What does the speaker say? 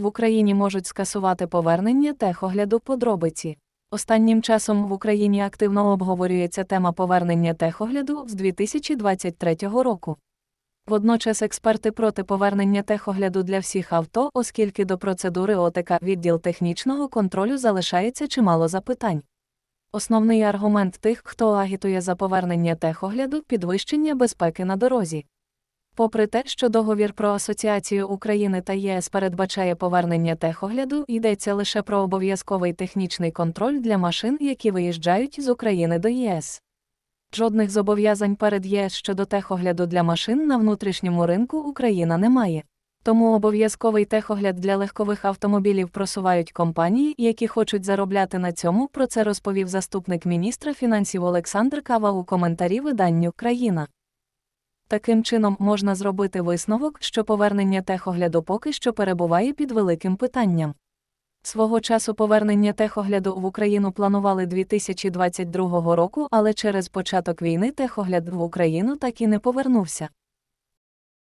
в Україні можуть скасувати повернення техогляду подробиці. Останнім часом в Україні активно обговорюється тема повернення техогляду з 2023 року. Водночас експерти проти повернення техогляду для всіх авто, оскільки до процедури ОТК відділ технічного контролю залишається чимало запитань. Основний аргумент тих, хто агітує за повернення техогляду підвищення безпеки на дорозі. Попри те, що договір про асоціацію України та ЄС передбачає повернення техогляду, йдеться лише про обов'язковий технічний контроль для машин, які виїжджають з України до ЄС. Жодних зобов'язань перед ЄС щодо техогляду для машин на внутрішньому ринку Україна не має. Тому обов'язковий техогляд для легкових автомобілів просувають компанії, які хочуть заробляти на цьому. Про це розповів заступник міністра фінансів Олександр Кава у коментарі виданню Країна. Таким чином можна зробити висновок, що повернення техогляду поки що перебуває під великим питанням. Свого часу повернення техогляду в Україну планували 2022 року, але через початок війни техогляд в Україну так і не повернувся.